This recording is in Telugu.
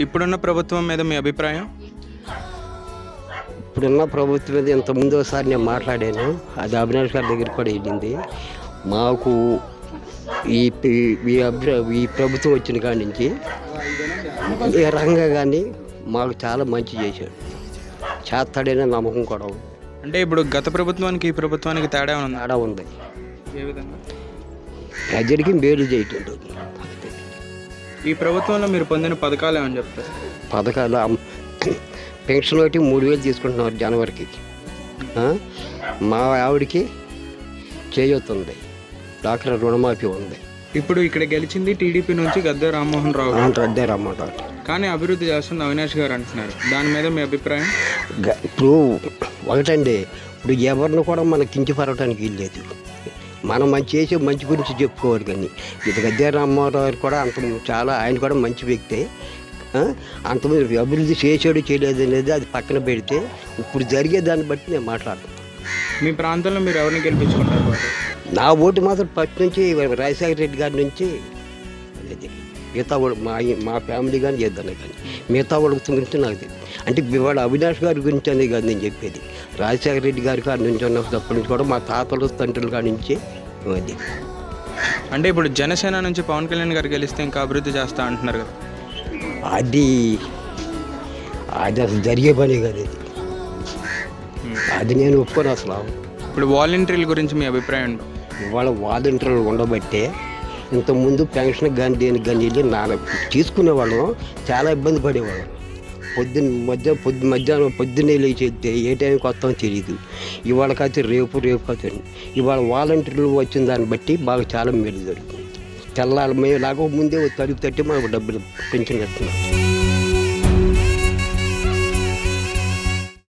ఇప్పుడున్న ప్రభుత్వం మీద మీ అభిప్రాయం? ఇప్పుడున్న ప్రభుత్వం మీద ఇంత ముందు ఒకసారి నేను మాట్లాడాను. అది అవినాష్ గారి దగ్గర కూడా వెళ్ళింది. మాకు ఈ ఈ- ఈ ప్రభుత్వం వచ్చిన కాడి నుంచి ఏ రంగా కానీ మాకు చాలా మంచి చేశాడు చేస్తాడనే నమ్మకం కూడా ఉంది. అంటే ఇప్పుడు గత ప్రభుత్వానికి ఈ ప్రభుత్వానికి తేడా ఉందా? తేడా ఉంది. ఏ విధంగా? ప్రజలకి మేలు చేయటం ఈ ప్రభుత్వంలో మీరు పొందిన పథకాలు ఏమని చెప్తారు? పథకాలు పెన్షన్ ఒకటి మూడు వేలు తీసుకుంటున్నారు జనవరికి? మా ఆవిడకి చేయొత్తుంది డాక్టర్ రుణమాఫీ ఉంది. ఇప్పుడు ఇక్కడ గెలిచింది టీడీపీ నుంచి గద్దె రామ్మోహన్ రావు. గారు. రద్దే రమ్మంటారు కానీ అభివృద్ధి చేస్తుంది అవినాష్ గారు అంటున్నారు. దాని మీద మీ అభిప్రాయం? ఇప్పుడు ఒకటండి ఇప్పుడు ఎవరిని కూడా మనకి కించపరవటానికి వీల్లేదు. మనం మంచి చేసి మంచి గురించి చెప్పుకోవాలి కానీ ఇది గద్దే రామారావు గారు కూడా అంత చాలా ఆయన కూడా మంచి వ్యక్తే ఆ? అంత అభివృద్ధి చేసాడు చేయలేదు అనేది అది పక్కన పెడితే ఇప్పుడు జరిగే దాన్ని బట్టి నేను మాట్లాడతాను మీ ప్రాంతంలో మీరు ఎవరిని గెలిపించుకుంటారు? నా ఓటు మాత్రం ఫస్ట్ నుంచి రాజశేఖర రెడ్డి గారి నుంచి మిగతా వాడు మా మా ఫ్యామిలీ కానీ చేద్దాను కానీ. మిగతా వాళ్ళ గురించి నాకు తెలియదు అంటే ఇవాళ అవినాష్ గారి గురించి అనేది కాదు నేను చెప్పేది. రాజశేఖర రెడ్డి గారి కాడి నుంచి ఉన్నప్పటి నుంచి కూడా మా తాతలు తండ్రుల కాడి నుంచి అది అంటే ఇప్పుడు జనసేన నుంచి పవన్ కళ్యాణ్ గారు గెలిస్తే ఇంకా అభివృద్ధి చేస్తా అంటున్నారు కదా. అది అది అసలు జరిగే పని కాదు అది. అది నేను ఒప్పుకొని అసలు. ఇప్పుడు వాలంటీర్ల గురించి మీ అభిప్రాయం? ఇవాళ వాలంటీర్లు ఉండబట్టే ఇంతకుముందు పెన్షన్ కానీ దేనికి కానీ వెళ్ళి నాన్న తీసుకునేవాళ్ళం చాలా ఇబ్బంది పడేవాళ్ళం. పొద్దున్న మధ్య పొద్దు మధ్యాహ్నం పొద్దున్నే లేచి ఏ టైంకి వస్తామో తెలియదు ఇవాళ కాదు రేపు రేపు కాదు ఇవాళ వాలంటీర్లు వచ్చిన దాన్ని బట్టి బాగా చాలా మేలు జరుగుతుంది. తెల్లాలి మేము లాగా ముందే తలుపు తట్టి మనకు డబ్బులు పెన్షన్ ఇస్తున్నాం